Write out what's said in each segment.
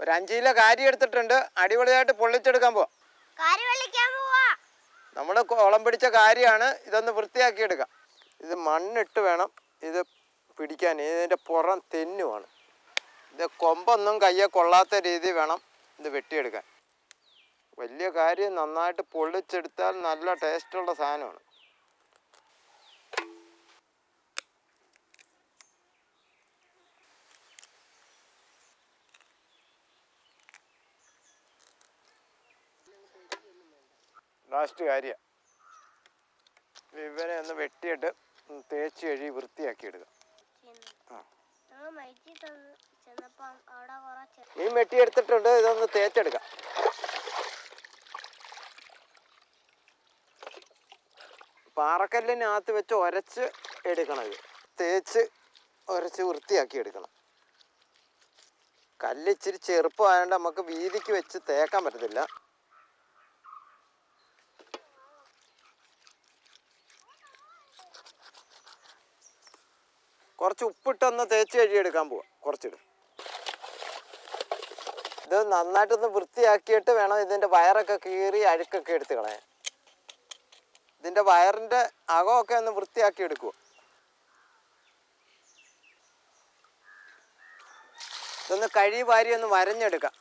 ഒരു അഞ്ച് കിലോ കാരി എടുത്തിട്ടുണ്ട്. അടിപൊളിയായിട്ട് പൊള്ളിച്ചെടുക്കാൻ പോവാം. നമ്മൾ കുളം പിടിച്ച കാര്യമാണ് ഇതൊന്ന് വൃത്തിയാക്കി എടുക്കാം. ഇത് മണ്ണിട്ട് വേണം ഇത് പിടിക്കാൻ. ഇതിന്റെ പുറം തെന്നുമാണ് ഇത് കൊമ്പൊന്നും കയ്യെ കൊള്ളാത്ത രീതി വേണം ഇത് വെട്ടിയെടുക്കാൻ. വലിയ കാര്യം നന്നായിട്ട് പൊള്ളിച്ചെടുത്താൽ നല്ല ടേസ്റ്റുള്ള സാധനമാണ്. ലാസ്റ്റ് കാര്യം. ഇവനെ ഒന്ന് വെട്ടിയിട്ട് തേച്ച് കഴുകി വൃത്തിയാക്കി എടുക്കുക മീൻ വെട്ടിയെടുത്തിട്ടുണ്ട് ഇതൊന്ന് തേച്ചെടുക്കാം. പാറക്കല്ലിനകത്ത് വെച്ച് ഉരച്ച് എടുക്കണം ഇത്. തേച്ച് ഉരച്ച് വൃത്തിയാക്കി എടുക്കണം. കല്ല് ഇച്ചിരി ചെറുപ്പമായതുകൊണ്ട് നമുക്ക് വീതിക്ക് വെച്ച് തേക്കാൻ പറ്റത്തില്ല. കുറച്ച് ഉപ്പിട്ടൊന്ന് തേച്ച് കഴുകിയെടുക്കാൻ പോവാം. കുറച്ചിടും. ഇത് നന്നായിട്ടൊന്ന് വൃത്തിയാക്കിയിട്ട് വേണം ഇതിന്റെ വയറൊക്കെ കീറി അഴുക്കൊക്കെ എടുത്ത് കളയാൻ. ഇതിന്റെ വയറിന്റെ അകമൊക്കെ ഒന്ന് വൃത്തിയാക്കി എടുക്കുക ഇതൊന്ന് കഴി വാരി ഒന്ന് വരഞ്ഞെടുക്കാം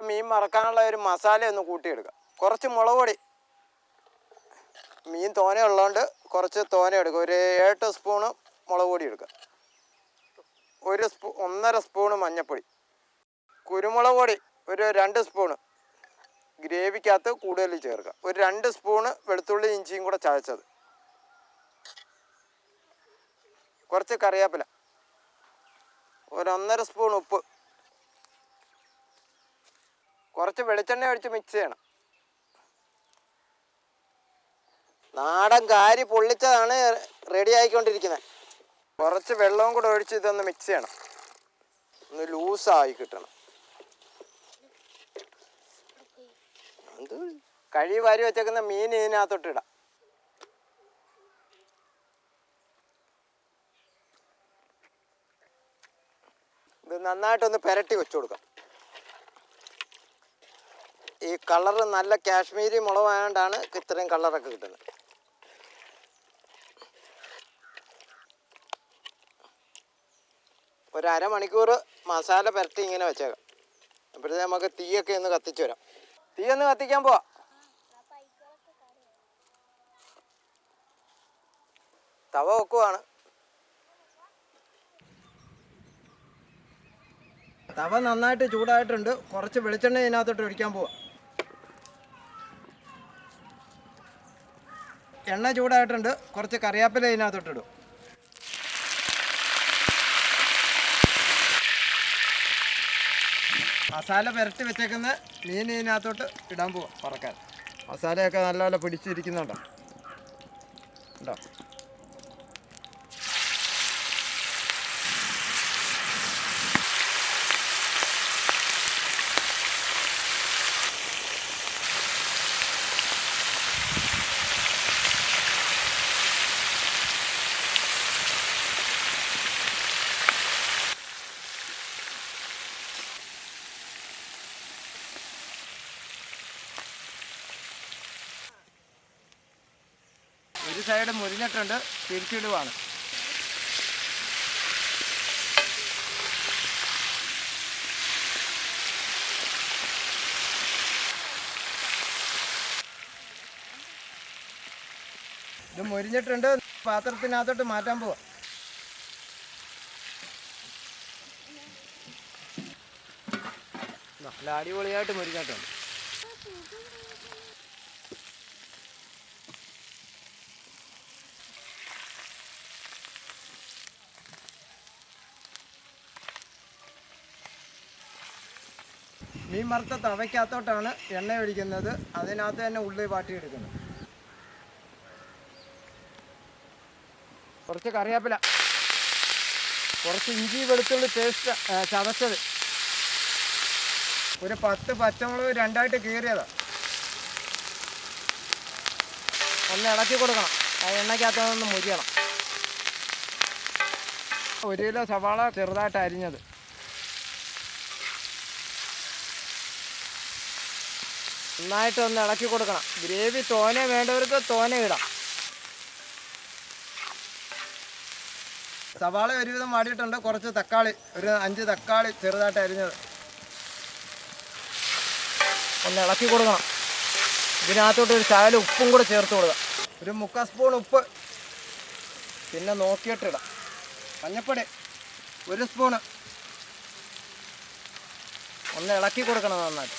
മീൻ മറക്കാനുള്ള ഒരു മസാല ഒന്ന് കൂട്ടിയെടുക്കുക കുറച്ച് മുളക് പൊടി. മീൻ തോന ഉള്ളതുകൊണ്ട് കുറച്ച് തോന എടുക്കുക ഒരു ഏട്ട് സ്പൂണ് മുളക് പൊടി എടുക്കുക ഒരു സ്പൂ ഒന്നര സ്പൂണ് മഞ്ഞൾപ്പൊടി. കുരുമുളക് പൊടി ഒരു രണ്ട് സ്പൂണ്. ഗ്രേവിക്കകത്ത് കൂടുതൽ ചേർക്കുക ഒരു രണ്ട് സ്പൂണ് വെളുത്തുള്ളി ഇഞ്ചിയും കൂടെ ചതച്ചത്. കുറച്ച് കറിവേപ്പില. ഒരു ഒന്നര സ്പൂൺ ഉപ്പ്. കുറച്ച് വെളിച്ചെണ്ണ ഒഴിച്ച് മിക്സ് ചെയ്യണം. നാടൻ കാരി പൊള്ളിച്ചതാണ് റെഡി ആയിക്കൊണ്ടിരിക്കുന്നത് കുറച്ച് വെള്ളവും കൂടെ ഒഴിച്ച് ഇതൊന്ന് മിക്സ് ചെയ്യണം. ഒന്ന് ലൂസായി കിട്ടണം. എന്ത്? കഴി വാരി വെച്ചേക്കുന്ന മീൻ ഇതിനകത്തോട്ട് ഇടാം. ഇത് നന്നായിട്ടൊന്ന് പെരട്ടി വെച്ചു കൊടുക്കാം. ഈ കളർ നല്ല കാശ്മീരി മുളകായതുകൊണ്ടാണ് ഇത്രയും കളറൊക്കെ കിട്ടുന്നത്. ഒരു അരമണിക്കൂർ മസാല പുരട്ടി ഇങ്ങനെ വെച്ചേക്കാം. അപ്പോഴത്തെ നമുക്ക് തീയൊക്കെ ഒന്ന് കത്തിച്ചു വരാം. തീ ഒന്ന് കത്തിക്കാൻ പോവാ. തവ വെക്കുവാണ്. തവ നന്നായിട്ട് ചൂടായിട്ടുണ്ട്. കുറച്ച് വെളിച്ചെണ്ണ ഇതിനകത്തോട്ട് ഒഴിക്കാൻ പോവാ. എണ്ണ ചൂടായിട്ടുണ്ട്. കുറച്ച് കറിവേപ്പില ഇതിനകത്തോട്ടിടും. മസാല പുരട്ടി വെച്ചേക്കുന്ന മീൻ ഇതിനകത്തോട്ട് ഇടാൻ പോവാം പറക്കാൻ മസാലയൊക്കെ നല്ല നല്ലപോലെ പിടിച്ചിരിക്കുന്നുണ്ടോ. ഉണ്ടോ ഒരു സൈഡ് മുരിഞ്ഞിട്ടുണ്ട് തിരിച്ചിടുവാണ്. ഇത് മുരിഞ്ഞിട്ടുണ്ട് പാത്രത്തിനകത്തോട്ട് മാറ്റാൻ പോവാ. നല്ല അടിപൊളിയായിട്ട് മുരിഞ്ഞിട്ടുണ്ട്. മീൻ വറുത്ത തവയ്ക്കകത്തോട്ടാണ് എണ്ണ ഒഴിക്കുന്നത്. അതിനകത്ത് തന്നെ ഉള്ളി വാട്ടിയെടുക്കുന്നത് കുറച്ച് കറിയാപ്പില കുറച്ച് ഇഞ്ചി വെളുത്തുള്ളി പേസ്റ്റ് ചതച്ചത്. ഒരു പത്ത് പച്ചമുളക് രണ്ടായിട്ട് കീറിയതാ. ഒന്ന് ഇളക്കി കൊടുക്കണം. ആ എണ്ണയ്ക്കകത്തൊന്ന് മുരിയണം. ഒരു കിലോ സവാള ചെറുതായിട്ട് അരിഞ്ഞത്. നന്നായിട്ട് ഒന്ന് ഇളക്കി കൊടുക്കണം. ഗ്രേവി തോനെ വേണ്ടവർക്ക് തോനെ ഇടാം. സവാള ഒരുവിധം വാടിയിട്ടുണ്ട്. കുറച്ച് തക്കാളി ഒരു അഞ്ച് തക്കാളി ചെറുതായിട്ട് അരിഞ്ഞത്. ഒന്ന് ഇളക്കി കൊടുക്കണം. ഇതിനകത്തോട്ട് ഒരു ശകലം ഉപ്പും കൂടെ ചേർത്ത് കൊടുക്കാം. ഒരു മുക്കാൽ സ്പൂൺ ഉപ്പ്. പിന്നെ നോക്കിയിട്ടിടാം മഞ്ഞപ്പൊടി ഒരു സ്പൂണ്. ഒന്ന് ഇളക്കി കൊടുക്കണം നന്നായിട്ട്.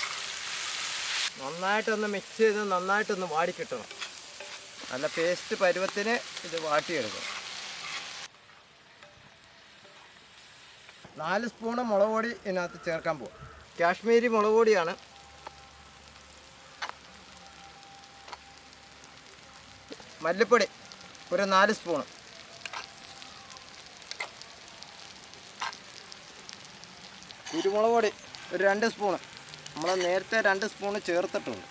നന്നായിട്ടൊന്ന് മിക്സ് ചെയ്ത് നന്നായിട്ടൊന്ന് വാടിക്കിട്ടണം. നല്ല പേസ്റ്റ് പരുവത്തിന് ഇത് വാട്ടിയെടുക്കണം. നാല് സ്പൂണ് മുളക് പൊടി ഇതിനകത്ത് ചേർക്കാൻ പോകും കാശ്മീരി മുളക് പൊടിയാണ്. മല്ലിപ്പൊടി ഒരു നാല് സ്പൂണ്. കുരുമുളക് പൊടി ഒരു രണ്ട് സ്പൂണ്. നമ്മൾ നേരത്തെ രണ്ട് സ്പൂൺ ചേർത്തിട്ടുണ്ട്.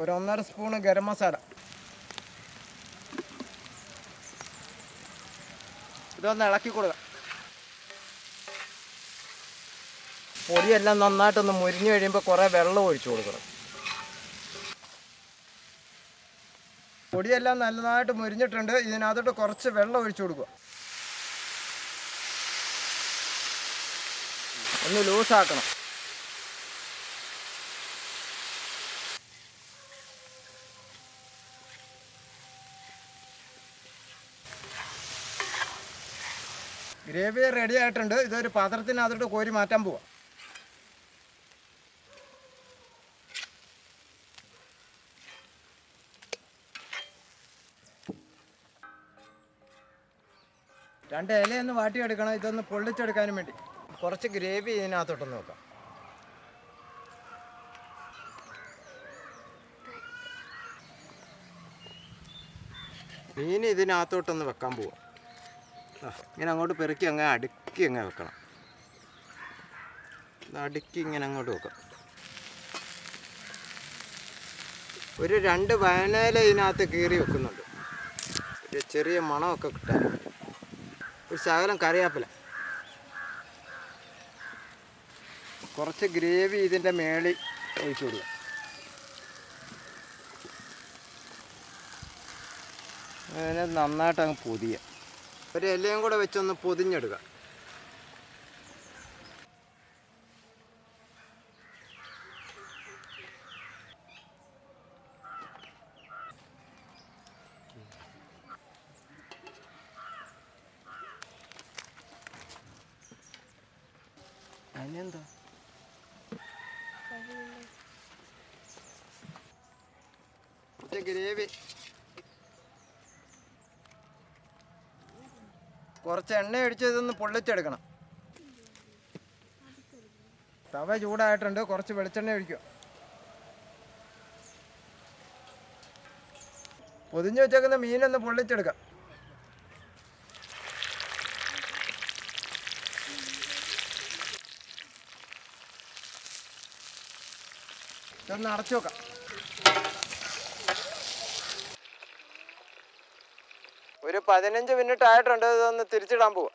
ഒരു ഒന്നര സ്പൂണ് ഗരം മസാല. ഇതൊന്ന് ഇളക്കി കൊടുക്കുക പൊടിയെല്ലാം നന്നായിട്ടൊന്ന് മുരിഞ്ഞു കഴിയുമ്പോൾ കുറേ വെള്ളം ഒഴിച്ചു കൊടുക്കണം. പൊടിയെല്ലാം നല്ലതായിട്ട് മുരിഞ്ഞിട്ടുണ്ട്. ഇതിനകത്തോട്ട് കുറച്ച് വെള്ളം ഒഴിച്ചു കൊടുക്കുക. ഒന്ന് ലൂസാക്കണം. ഗ്രേവി റെഡി ആയിട്ടുണ്ട്. ഇതൊരു പാത്രത്തിനകത്തോട്ട് കോരി മാറ്റാൻ പോവാം. രണ്ട് ഇലയൊന്ന് വാട്ടിയെടുക്കണം. ഇതൊന്ന് പൊള്ളിച്ചെടുക്കാനും വേണ്ടി. കുറച്ച് ഗ്രേവി ഇതിനകത്തോട്ടൊന്ന് നോക്കാം മീൻ ഇതിനകത്തോട്ടൊന്ന് വെക്കാൻ പോവാം. ഇങ്ങനെ അങ്ങോട്ട് പെറുക്കി അങ്ങ് അടുക്കി അങ്ങ് വെക്കണം. അടുക്കി ഇങ്ങനെ അങ്ങോട്ട് വെക്കാം. ഒരു രണ്ട് വയനയില ഇതിനകത്ത് കീറി വെക്കുന്നുണ്ട്. ഒരു ചെറിയ മണമൊക്കെ കിട്ടാൻ. ഒരു ശകലം കറിയാപ്പില കുറച്ച് ഗ്രേവി ഇതിന്റെ മേളിൽ ഒഴിച്ചു അങ്ങനെ നന്നായിട്ട് അങ്ങ് പൊതിയ. ഒരു ഇലയും കൂടെ വെച്ചൊന്ന് പൊതിഞ്ഞെടുക്കുക അതിനെന്താ? കുറച്ച് ഗ്രേവി. കുറച്ച് എണ്ണ അടിച്ച് ഇതൊന്ന് പൊള്ളിച്ചെടുക്കണം. തവ ചൂടായിട്ടുണ്ട് കുറച്ച് വെളിച്ചെണ്ണ ഒഴിക്കുക. പൊതിഞ്ഞു വെച്ചേക്കുന്ന മീനൊന്ന് പൊള്ളിച്ചെടുക്കാം. ഇതൊന്ന് അടച്ചു വെക്കാം. ഒരു പതിനഞ്ച് മിനിറ്റ് ആയിട്ടുണ്ട് ഇതൊന്ന് തിരിച്ചിടാൻ പോവാ.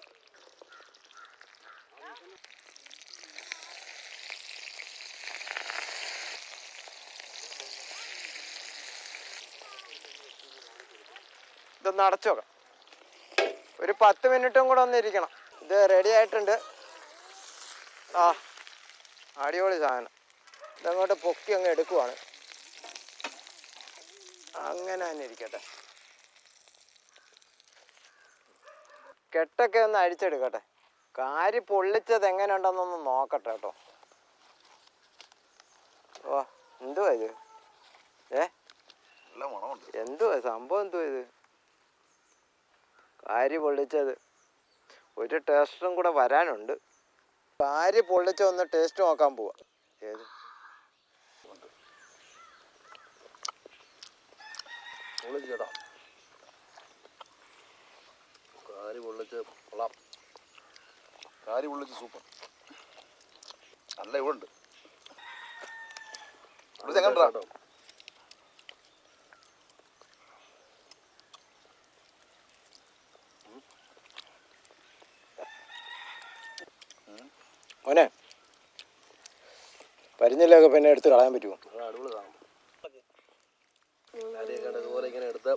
ഇതൊന്ന് അടച്ചു ഒരു പത്ത് മിനിറ്റും കൂടെ ഒന്ന് ഇരിക്കണം. ഇത് റെഡി ആയിട്ടുണ്ട്. ആ അടിപൊളി സാധനം. ഇതങ്ങോട്ട് പൊക്കി അങ്ങ് എടുക്കുവാണ്. അങ്ങനെ തന്നെ ഇരിക്കട്ടെ. കെട്ടൊക്കെ ഒന്ന് അഴിച്ചെടുക്കട്ടെ. കാരി പൊള്ളിച്ചത് എങ്ങനെയുണ്ടെന്നൊന്ന് നോക്കട്ടെ കേട്ടോ. ഓ എന്തുവാ ഇത്? ഏ? എന്തുവാ സംഭവം എന്തുവാ ഇത്? കാരി പൊള്ളിച്ചത്. ഒരു ടേസ്റ്റും കൂടെ വരാനുണ്ട്. കാരി പൊള്ളിച്ച ഒന്ന് ടേസ്റ്റ് നോക്കാൻ പോവാ. ഏത്? പൊള്ളിച്ച് കാരി പൊള്ളിച്ച് കൊള്ളാം. കാരി പൊള്ളിച്ച് സൂപ്പർ. നല്ല ഇവുണ്ട്. ഇത് എങ്ങനെ ഉണ്ടാ? മോനെ പരിഞ്ഞിലൊക്കെ പിന്നെ എടുത്ത് കളയാൻ പറ്റുമോ അത് അടിപൊളി സാധനം കാര്യമൊക്കെ ഉണ്ട്. ഇതുപോലെ ഇങ്ങനെ എടുത്ത്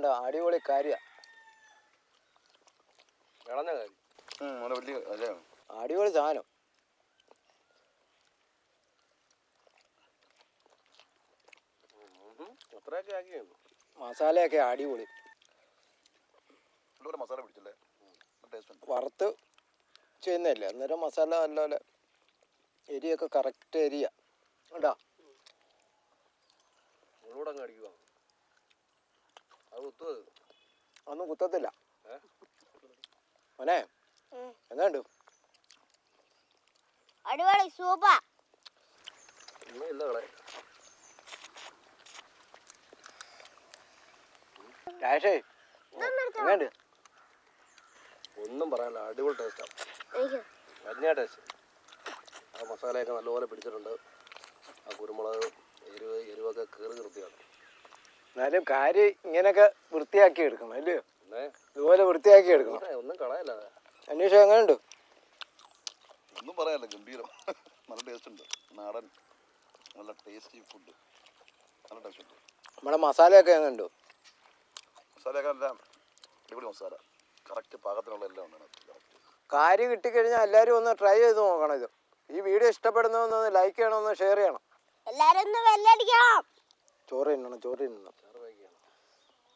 ഇതാണ്ട അടിപൊളി കാര്യ. വിളഞ്ഞ കാര്യം. നല്ല വലിയ അടിപൊളി സാധനം. അത്രയൊക്കെ മസാലയൊക്കെ അടിപൊളി. മസാല പിടിച്ചല്ലേ? ടേസ്റ്റ് ഉണ്ട്. വറുത്ത് ചെയ്യുന്നതല്ലേ? അന്നേരം മസാല നല്ലപോലെ എരിയൊക്കെ കറക്റ്റ് എരിയ. കേട്ടാ മുളകൂടെ അങ്ങ് അടിക്കുക അത്. ഒന്നും കുത്തത്തില്ല. ഏ? മോനെ ഉം. എങ്ങാണ്ട് അടിപൊളി സൂപ്പർ. ഒന്നും ഇല്ല കളെ. രാഷേ എങ്ങാണ്ട് ഒന്നും പറയാനില്ല അടിപൊളി ടേസ്റ്റാണ് ടേസ്റ്റ് ആ മസാലയൊക്കെ നല്ലപോലെ പിടിച്ചിട്ടുണ്ട്. ആ കുരുമുളക് എരിവ് എരിവൊക്കെ കീറി നിർത്തിയാണ്. എന്നാലും കാര്യം ഇങ്ങനെയൊക്കെ വൃത്തിയാക്കി എടുക്കണം അല്ലയോ പിന്നെ ഇതുപോലെ വൃത്തിയാക്കി എടുക്കണം. ഒന്നും കളയല്ല. അന്വേഷണം എങ്ങനെയുണ്ട് ഒന്നും പറയാല്ല ഗംഭീരം. നല്ല ടേസ്റ്റ് ഉണ്ട്. നാടൻ നല്ല ടേസ്റ്റി ഫുഡ് നല്ല ടേസ്റ്റ് ഉണ്ട്. നമ്മുടെ മസാലയൊക്കെ എങ്ങനെയുണ്ട് മസാലയൊക്കെ എല്ലാം അടിപൊളി മസാല. കറക്റ്റ് പാകത്തിനുള്ള എല്ലാം ഉണ്ട് കറക്റ്റ് കാര്യം കിട്ടിക്കഴിഞ്ഞാൽ എല്ലാവരും ഒന്ന് ട്രൈ ചെയ്ത് നോക്കണം ഇത്. ഈ വീഡിയോ ഇഷ്ടപ്പെടുന്നതെന്ന് ലൈക്ക് ചെയ്യണം ഒന്ന് ഷെയർ ചെയ്യണം. എല്ലാവരും ഒന്ന് വെല്ലടിക്കണം ചോറ് തിന്നണം ചോറ് തിന്നണം.